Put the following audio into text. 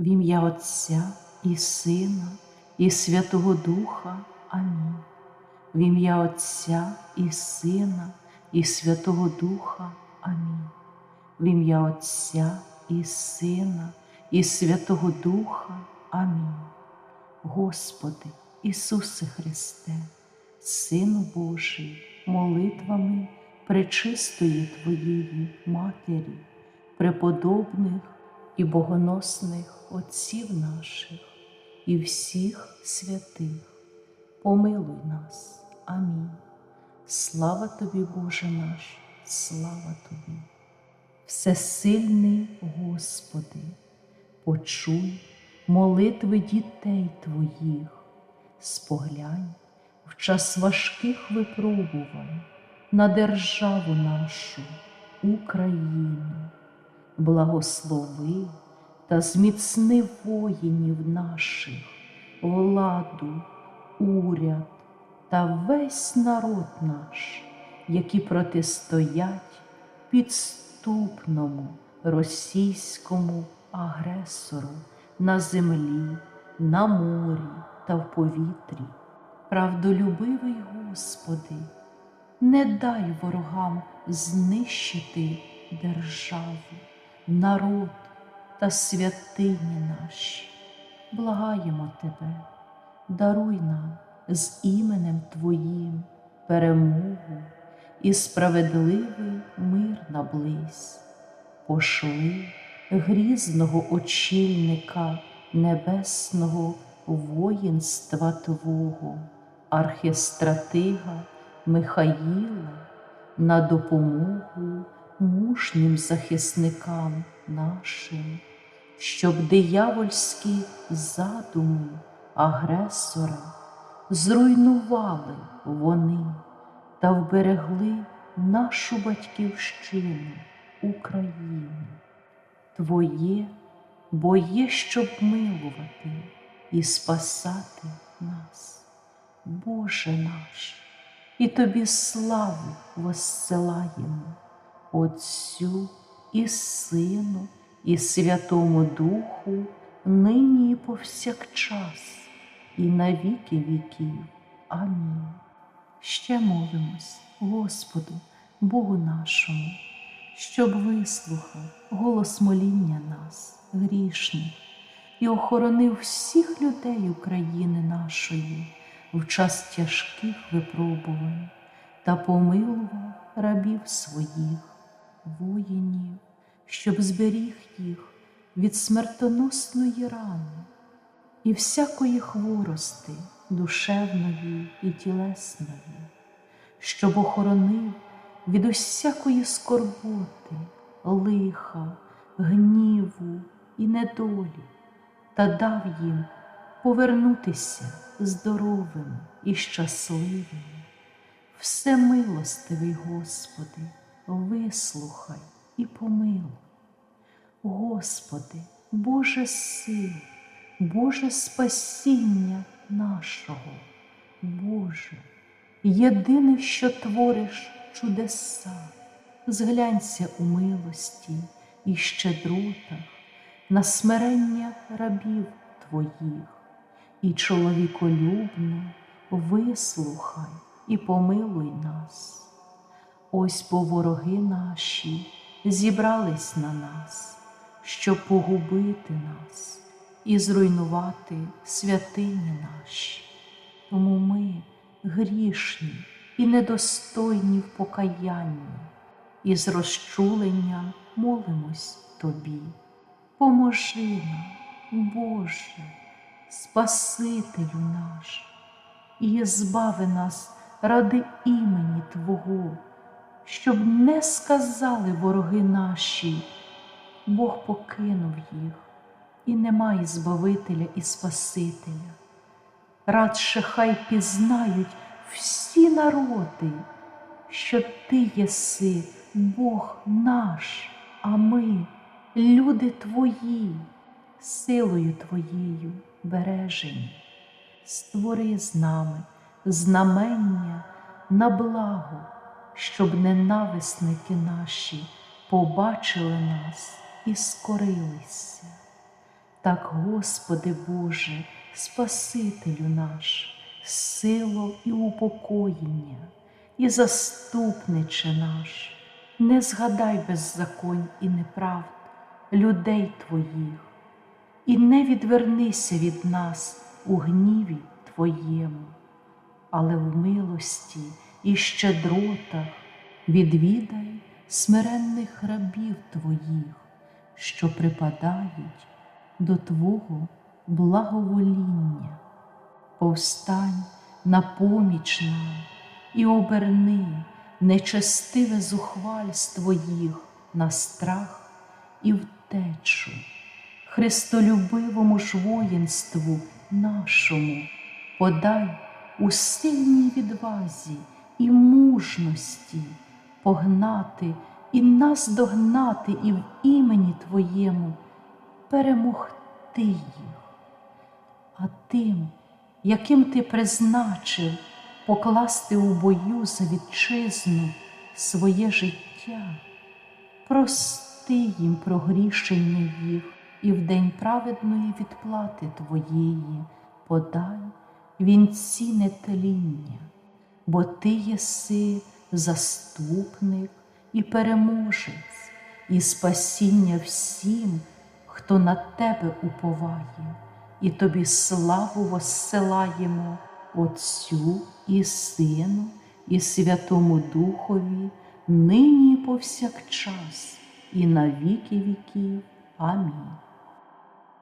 В ім'я Отця і Сина, і Святого Духа. Амінь. В ім'я Отця і Сина, і Святого Духа. Амінь. В ім'я Отця і Сина, і Святого Духа. Амінь. Господи, Ісусе Христе, Сину Божий, молитвами пречистої Твоєї Матері, преподобних і богоносних отців наших і всіх святих, помилуй нас. Амінь. Слава тобі, Боже наш, слава тобі. Всесильний Господи, почуй молитви дітей Твоїх, споглянь в час важких випробувань на державу нашу, Україну, благослови та зміцни воїнів наших, владу, уряд та весь народ наш, які протистоять підступному російському агресору на землі, на морі та в повітрі. Правдолюбивий Господи, не дай ворогам знищити державу, народ та святині наші. Благаємо Тебе, даруй нам з іменем Твоїм перемогу і справедливий мир наблизь. Пошли грізного очільника небесного воїнства Твого, архістратига Михаїла, на допомогу мужнім захисникам нашим, щоб диявольські задуми агресора зруйнували вони та вберегли нашу батьківщину, Україну. Твоє, бо є, щоб милувати і спасати нас, Боже наш, і Тобі славу воссилаємо, Отцю і Сину, і Святому Духу, нині і повсякчас, і на віки віків. Амінь. Ще молимось, Господу, Богу нашому, щоб вислухав голос моління нас, грішних, і охоронив всіх людей України нашої в час тяжких випробувань та помилував рабів своїх, воїнів, щоб зберіг їх від смертоносної рани і всякої хворости душевної і тілесної, щоб охоронив від усякої скорботи, лиха, гніву і недолі, та дав їм повернутися здоровими і щасливими. Всемилостивий Господи, вислухай і помилуй. Господи, Боже сил, Боже спасіння нашого, Боже, єдиний, що твориш чудеса, зглянься у милості і щедротах на смирення рабів Твоїх, і чоловіколюбно вислухай і помилуй нас. Ось бо вороги наші зібрались на нас, щоб погубити нас і зруйнувати святині наші. Тому ми грішні і недостойні в покаянні, і з розчуленням молимось Тобі. Поможи нам, Боже, Спасителю наш, і збави нас ради імені Твого, щоб не сказали вороги наші, Бог покинув їх і немає Збавителя і Спасителя. Радше хай пізнають всі народи, що Ти єси Бог наш, а ми, люди Твої, силою Твоєю бережені. Створи з нами знамення на благо, щоб ненависники наші побачили нас і скорилися. Так, Господи Боже, Спасителю наш, сило і упокоєння, і заступниче наш, не згадай беззаконь і неправд людей Твоїх, і не відвернися від нас у гніві Твоєму, але в милості і щедротах відвідай смиренних рабів Твоїх, що припадають до Твого благовоління. Повстань на поміч нам і оберни нечестиве зухвальство їх на страх і втечу, Христолюбивому ж воїнству нашому подай у сильній відвазі і мужності погнати і нас догнати, і в імені Твоєму перемогти їх, а тим, яким ти призначив покласти у бою за вітчизну своє життя, прости їм прогрішення їх і в день праведної відплати Твоєї подай вінці нетління, бо Ти єси заступник і переможець, і спасіння всім, хто на тебе уповає, і тобі славу воссилаємо Отцю і Сину, і Святому Духові, нині і повсякчас, і на віки віків. Амінь.